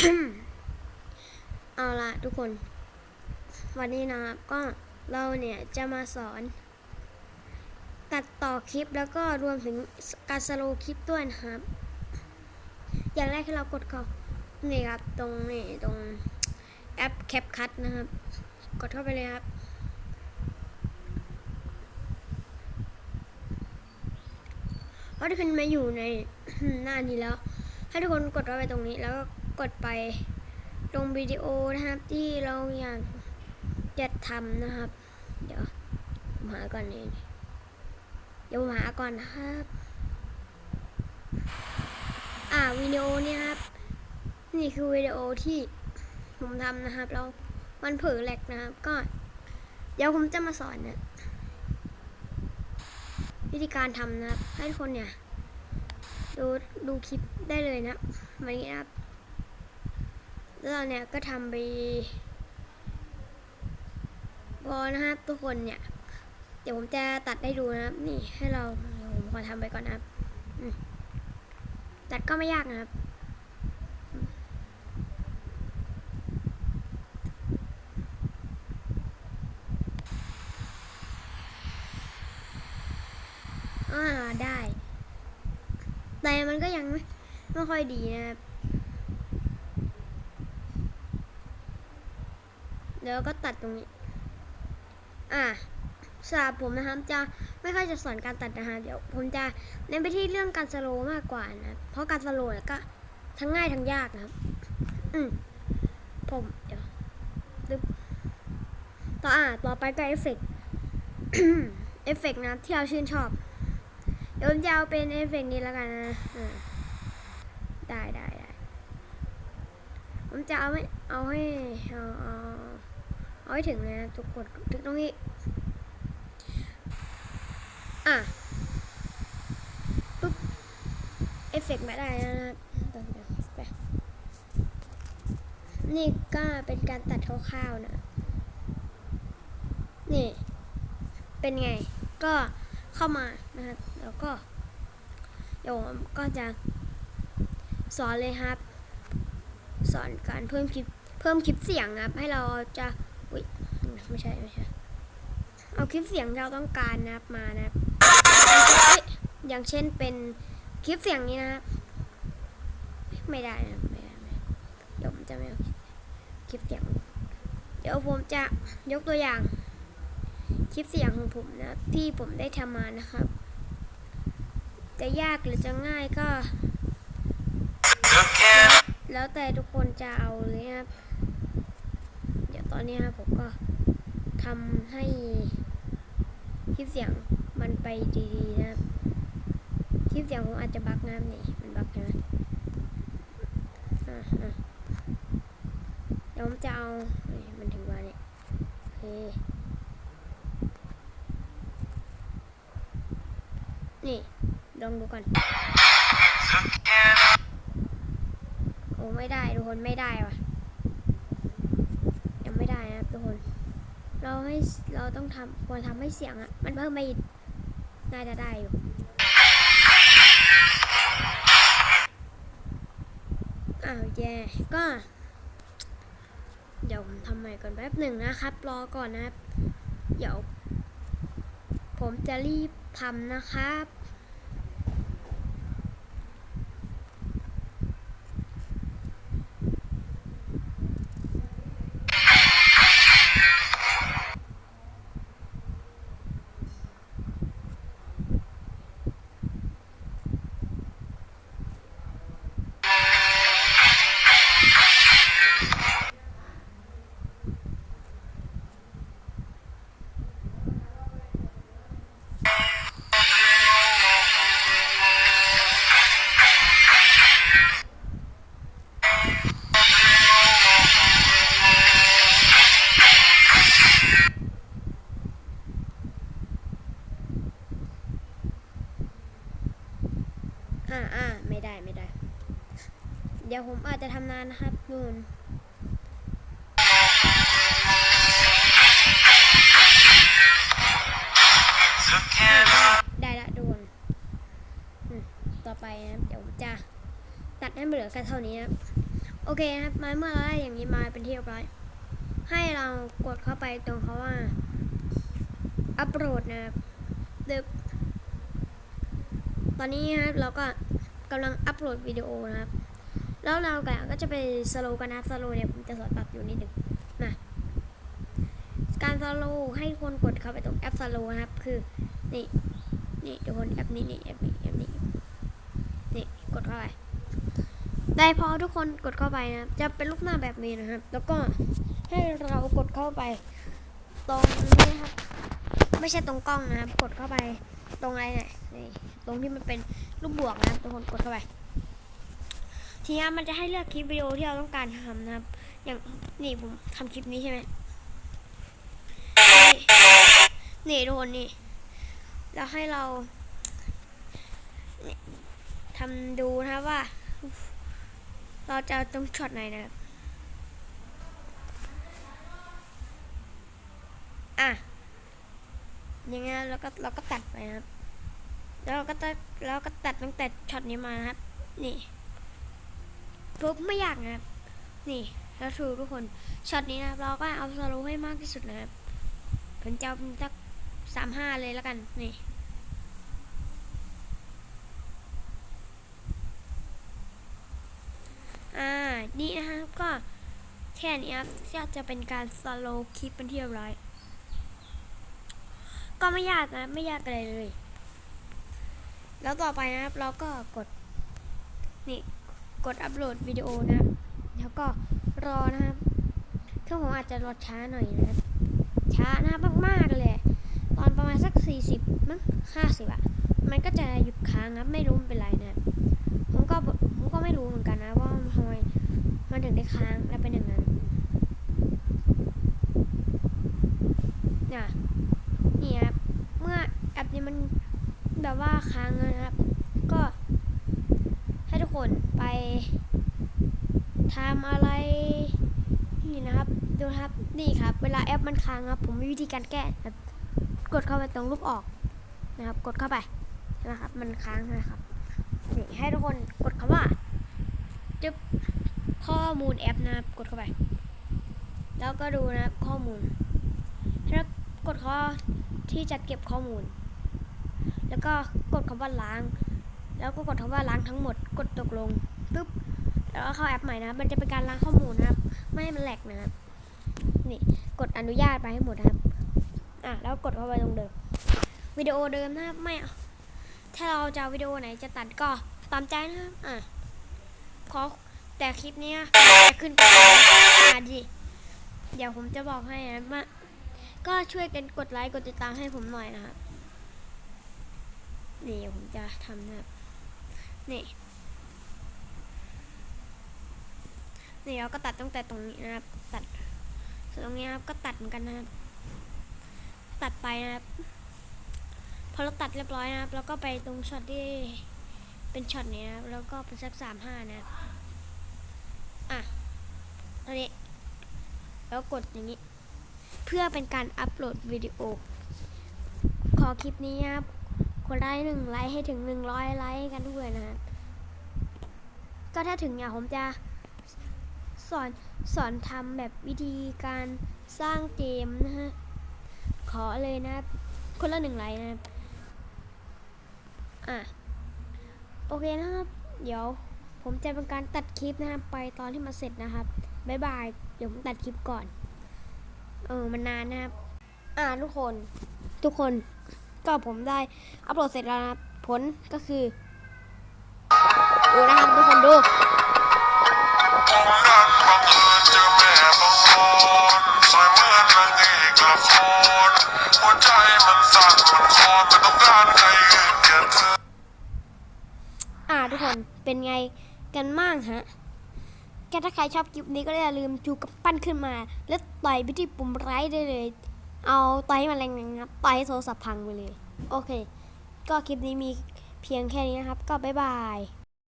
เอาละทุกคน วันนี้นะครับก็เราเนี่ยจะมาสอน ตัดต่อคลิปแล้วก็รวมถึงการสโลคลิปด้วยนะครับ อย่างแรกที่เรากดเข้านี่ครับ ตรงนี่ตรงแอป CapCut นะครับ กดเข้าไปเลยครับเพราะที่คุณมาอยู่ในหน้านี้แล้ว ให้ทุกคนกดเข้าไปตรงนี้แล้วก็ กดไปตรงวิดีโอนะครับ ที่เราอยากจะทำนะครับ เดี๋ยวผมหาก่อนนี่เดี๋ยวผมหาก่อนนะครับ อ่าวิดีโอเนี่ยครับ นี่คือวิดีโอที่ผมทำนะครับแล้วมันเผลอแหลกนะครับ ก็ เดี๋ยวผมจะมาสอนนะวิธีการทำนะครับ ให้ทุกคนเนี่ย ดูดูคลิปได้เลยนะวันนี้นะครับ แล้วเราเนี่ยก็ทำไปพอนะครับทุกคนเนี่ย เดี๋ยวผมจะตัดให้ดูนะครับ นี่ให้เราเดี๋ยวผมขอทำไปก่อนนะครับตัดก็ไม่ยากนะครับอ่าได้ แต่มันก็ยังไม่ไม่ค่อยดีนะครับ เดี๋ยวก็ตัดตรงนี้ อ่าสำหรับผมนะครับจะไม่ค่อยจะสอนการตัดนะฮะเดี๋ยวผมจะเน้นไปที่เรื่องการสโลมากกว่านะ เพราะการสโลเนี่ยก็ทั้งง่ายทั้งยากนะครับ อืมผมเดี๋ยวดึบต่ออ่าต่อไปก็เอฟเฟกต์เอฟเฟกต์นะที่เราชื่นชอบ เดี๋ยวผมจะเอาเป็นเอฟเฟกต์นี้แล้วกันนะได้ได้ได้ผมจะเอาให้เอาให้เอาเอา เอาให้ถึงเลยนะทุกคนถึงตรงนี้ อะปุ๊บเอฟเฟกต์ไม่ได้แล้วนะเดี๋ยวเดี๋ยวไปนี่ก็เป็นการตัดคร่าวๆนะ นี่ เป็นไง ก็เข้ามานะครับ แล้วก็เดี๋ยวผมก็จะสอนเลยครับ สอนการเพิ่มคลิป เพิ่มคลิปเสียงครับ ให้เราจะ ไม่ใช่ไม่ใช่เอาคลิปเสียงที่เราต้องการนะครับมานะครับอย่างเช่นเป็นคลิปเสียงนี้นะครับไม่ได้นะไม่ได้ไม่ได้เดี๋ยวผมจะไม่เอาคลิปเสียง เดี๋ยวผมจะยกตัวอย่าง คลิปเสียงของผมนะที่ผมได้ทำมานะครับ จะยากหรือจะง่ายก็ แล้วแต่ทุกคนจะเอาเลยนะครับ เดี๋ยวตอนนี้ครับผมก็ ทำให้คลิปเสียงมันไปดีๆนะครับคลิปเสียงผมอาจจะบักนะครับนี่มันบักใช่ไหมอ่าอ่าเดี๋ยวผมจะเอามันถึงวันนี้โอเคนี่ลองดูก่อนโอ้ไม่ได้ทุกคนไม่ได้ว่ะ ยังไม่ได้นะครับทุกคน เราให้เราต้องทำควรทำให้เสียงอะมันเพิ่มไปอีกน่าจะได้อยู่อ้าวแย่ก็ เดี๋ยวผมทำใหม่ก่อนแป๊บหนึ่งนะครับ รอก่อนนะครับ เดี๋ยว ผมจะรีบทำนะครับ ดี๋ยวผมอาจจะทำนานนะครับนู่นได้ได้ละดูนต่อไปนะครับเดี๋ยวผมจะตัดให้มันเหลือแค่เท่านี้นะโอเคนะครับมาเมื่อเราได้อย่างนี้มาเป็นที่เรียบร้อย ให้เรากดเข้าไปตรงเขาว่า อัปโหลดนะครับเดตอนนี้นะครับเราก็กำลังอัปโหลดวิดีโอนะครับ แล้วเราก็จะไปสโลกันนะครับสโลเนี่ยผมจะสอนปรับอยู่นิดหนึ่งมาการสโลให้คนกดเข้าไปตรงแอปสโลนะครับ คือนี่นี่ทุกคนแอปนี้นี่แอปนี้แอปนี้นี่กดเข้าไปได้พอทุกคนกดเข้าไปนะครับจะเป็นรูปหน้าแบบนี้นะครับ แล้วก็ให้เรากดเข้าไป ตรงนี้ครับ ไม่ใช่ตรงกล้องนะครับ กดเข้าไปตรงอะไรเนี่ยนี่ตรงที่มันเป็นรูปบวกนะครับทุกคนกดเข้าไป ทีนี้มันจะให้เลือกคลิปวิดีโอที่เราต้องการทำนะครับ อย่างนี่ผมทำคลิปนี้ใช่ไหมนี่นี่ทุกคนนี่แล้วให้เราทำดูนะครับว่า เราจะเองช็อตไหนนะครับอะอย่างเงี้ยแล้วก็เราก็ตัดไปนะครับ แล้วเราก็ตัดแล้วก็ตัดตั้งแต่ช็อตนี้มานะครับ นี่ ปุ๊บไม่ยากนะครับ นี่แล้วถูทุกคนช็อตนี้นะครับเราก็เอาสโลว์ให้มากที่สุดนะครับผมจะเป็นสักสามห้าเลยแล้วกันนี่อ่านี่นะครับก็แค่นี้ครับก็จะเป็นการสโลว์คลิปเป็นที่เรียบร้อยก็ไม่ยากนะไม่ยากอะไรเลย แล้วต่อไปนะครับเราก็กดนี่ กดอัปโหลดวิดีโอนะครับ แล้วก็รอนะครับเครื่องผมอาจจะรอช้าหน่อยนะครับ ช้านะครับมากๆเลย ตอนประมาณสัก 40 มั้ง50อะมันก็จะหยุดค้างครับ ไม่รู้เป็นไรนะครับผมก็ผมก็ไม่รู้เหมือนกันนะว่าทำไมมันถึงได้ค้างและเป็นอย่างนั้นเนี่ยนี่ครับเมื่อแอปนี้มันแบบว่าค้างนะครับ ก็ให้ทุกคนไปทำอะไรนี่ นะครับดูนะครับ นี่ครับ เวลาแอปมันค้างครับ ผมมีวิธีการแก้ครับ กดเข้าไปตรงรูปออกนะครับ กดเข้าไปนะครับ มันค้างนะครับ นี่ให้ทุกคนกดคำว่าจึ๊บข้อมูลแอปนะครับ กดเข้าไป แล้วก็ดูนะครับข้อมูลแล้วกดข้อที่จะเก็บข้อมูล แล้วก็กดคำว่าล้าง แล้วก็กดคำว่าล้างทั้งหมด กดตกลงปึ๊บแล้วก็เข้าแอปใหม่นะครับ มันจะเป็นการล้างข้อมูลนะครับ ไม่ให้มันแหลกนะครับ นี่กดอนุญาตไปให้หมดนะครับ อะแล้วกดเข้าไปตรงเดิม วิดีโอเดิมนะครับไม่ถ้าเราจะวิดีโอไหนจะตัดก็ตามใจนะครับอะขอแต่คลิปนี้ยจะขึ้นไปอะดิเดี๋ยวผมจะบอกให้นะว่าก็ช่วยกันกดไลค์กดติดตามให้ผมหน่อยนะครับนี่เดี๋ยวผมจะทำนะครับนี่นี่เราก็ตัดตั้งแต่ตรงนี้นะครับตัด ส่วนตรงนี้นะครับก็ตัดเหมือนกันนะครับ ตัดไปนะครับ พอเราตัดเรียบร้อยนะครับ แล้วก็ไปตรงช็อตที่เป็นช็อตนี้นะครับ แล้วก็เป็นสักสามห้านะครับอะอันนี้แล้วกดอย่างนี้ เพื่อเป็นการอัปโหลดวิดีโอ ขอคลิปนี้นะครับคนได้หนึ่งไลค์ให้ถึงหนึ่งร้อยไลค์กันด้วยนะครับก็ถ้าถึงเนี่ยผมจะ สอนสอนทำแบบวิธีการสร้างเกมนะฮะ ขอเลยนะ คนละหนึ่งไลค์นะครับอะ โอเคนะครับ เดี๋ยวผมจะเป็นการตัดคลิปนะครับไปตอนที่มันเสร็จนะครับบ๊ายบาย เดี๋ยวผมตัดคลิปก่อน เออ มันนานนะครับ อ่าทุกคน ทุกคน ก็ผมได้อัปโหลดเสร็จแล้วนะครับ ผลก็คือ ดูนะครับ ทุกคนดู อ่าทุกคนเป็นไงกันบ้างฮะแกถ้าใครชอบคลิปนี้ก็อย่าลืมจูกับปั้นขึ้นมา แล้วต่อยไปที่ปุ่มไลค์ได้เลย เอาต่อยให้มันแรงๆครับต่อยให้โทรศัพท์พังไปเลย โอเค ก็คลิปนี้มีเพียงแค่นี้นะครับ ก็บ๊ายบาย